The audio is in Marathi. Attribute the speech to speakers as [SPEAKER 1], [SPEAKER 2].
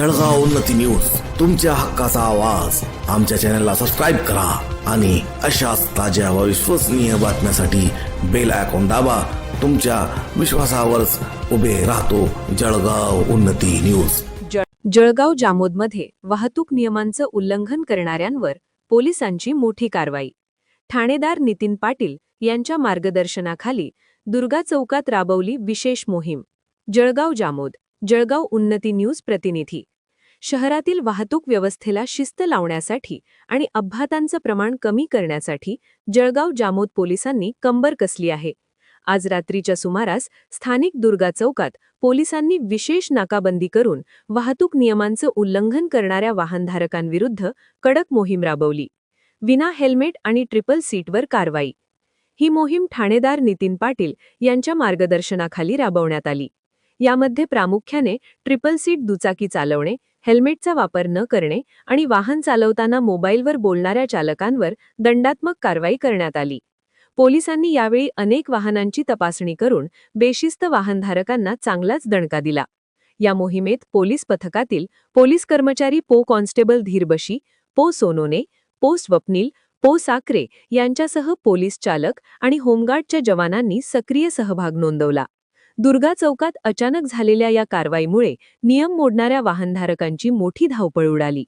[SPEAKER 1] जळगाव उन्नती न्यूज तुमच्या हक्काचा आवाज. आमच्या चॅनलला सबस्क्राईब करा आणि अशाच ताज्या व विश्वसनीय बातम्यासाठी बेल आयकॉन दाबा. तुमच्या विश्वासावरच उभे राहतो जळगाव उन्नती न्यूज.
[SPEAKER 2] जळगाव जामोदमध्ये वाहतूक नियमांचं उल्लंघन करणाऱ्यांवर पोलिसांची मोठी कारवाई. ठाणेदार नितीन पाटील यांच्या मार्गदर्शनाखाली दुर्गा चौकात राबवली विशेष मोहीम. जळगाव जामोद जळगाव उन्नती न्यूज प्रतिनिधी. शहरातील वाहतूक व्यवस्थेला शिस्त लावण्यासाठी आणि अपघातांचं प्रमाण कमी करण्यासाठी जळगाव जामोद पोलिसांनी कंबर कसली आहे. आज रात्रीच्या सुमारास स्थानिक दुर्गा चौकात पोलिसांनी विशेष नाकाबंदी करून वाहतूक नियमांचं उल्लंघन करणाऱ्या वाहनधारकांविरुद्ध कडक मोहीम राबवली. विना हेल्मेट आणि ट्रिपल सीटवर कारवाई. ही मोहीम ठाणेदार नितीन पाटील यांच्या मार्गदर्शनाखाली राबवण्यात आली. यामध्ये प्रामुख्याने ट्रिपल सीट दुचाकी चालवणे हेल्मेटचा वापर न करणे आणि वाहन चालवताना मोबाईलवर बोलणाऱ्या चालकांवर दंडात्मक कारवाई करण्यात आली. पोलिसांनी यावेळी अनेक वाहनांची तपासणी करून बेशिस्त वाहनधारकांना चांगलाच दणका दिला. या मोहिमेत पोलीस पथकातील पोलीस कर्मचारी पो कॉन्स्टेबल धीरबशी पो सोनोने पो स्वप्नील पो साकरे यांच्यासह पोलीस चालक आणि होमगार्डच्या जवानांनी सक्रिय सहभाग नोंदवला. दुर्गा चौकात अचानक झालेल्या या कारवाईमुळे नियम मोडणाऱ्या वाहनधारकांची मोठी धावपळ उडाली.